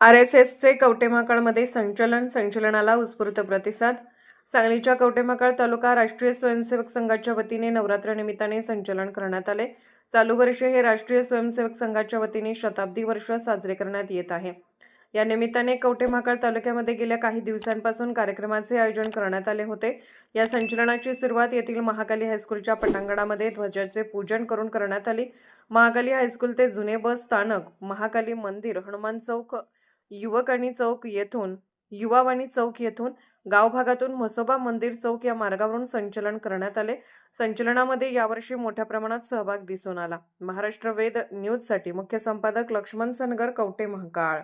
R S एसचे कवटेमाकळमध्ये संचलन संचलनाला उत्स्फूर्त प्रतिसाद. सांगलीच्या कवटेमाकळ तालुका राष्ट्रीय स्वयंसेवक संघाच्या वतीने नवरात्रानिमित्ताने संचलन करण्यात आले. चालू वर्ष हे राष्ट्रीय स्वयंसेवक संघाच्या वतीने शताब्दी वर्ष साजरे करण्यात येत आहे. या निमित्ताने कवटेमाकळ तालुक्यामध्ये गेल्या काही दिवसांपासून कार्यक्रमाचे आयोजन करण्यात आले होते. या संचलनाची सुरुवात येथील महाकाली हायस्कूलच्या पटांगणामध्ये ध्वजाचे पूजन करून करण्यात आली. महाकाली हायस्कूल ते जुने बस स्थानक महाकाली मंदिर हनुमान चौक युवकणी चौक येथून युवावाणी चौक येथून गावभागातून म्हसोबा मंदिर चौक या मार्गावरून संचलन करण्यात आले. संचलनामध्ये यावर्षी मोठ्या प्रमाणात सहभाग दिसून आला. महाराष्ट्र वेद न्यूजसाठी मुख्य संपादक लक्ष्मण सनगर कवटे महाकाळ.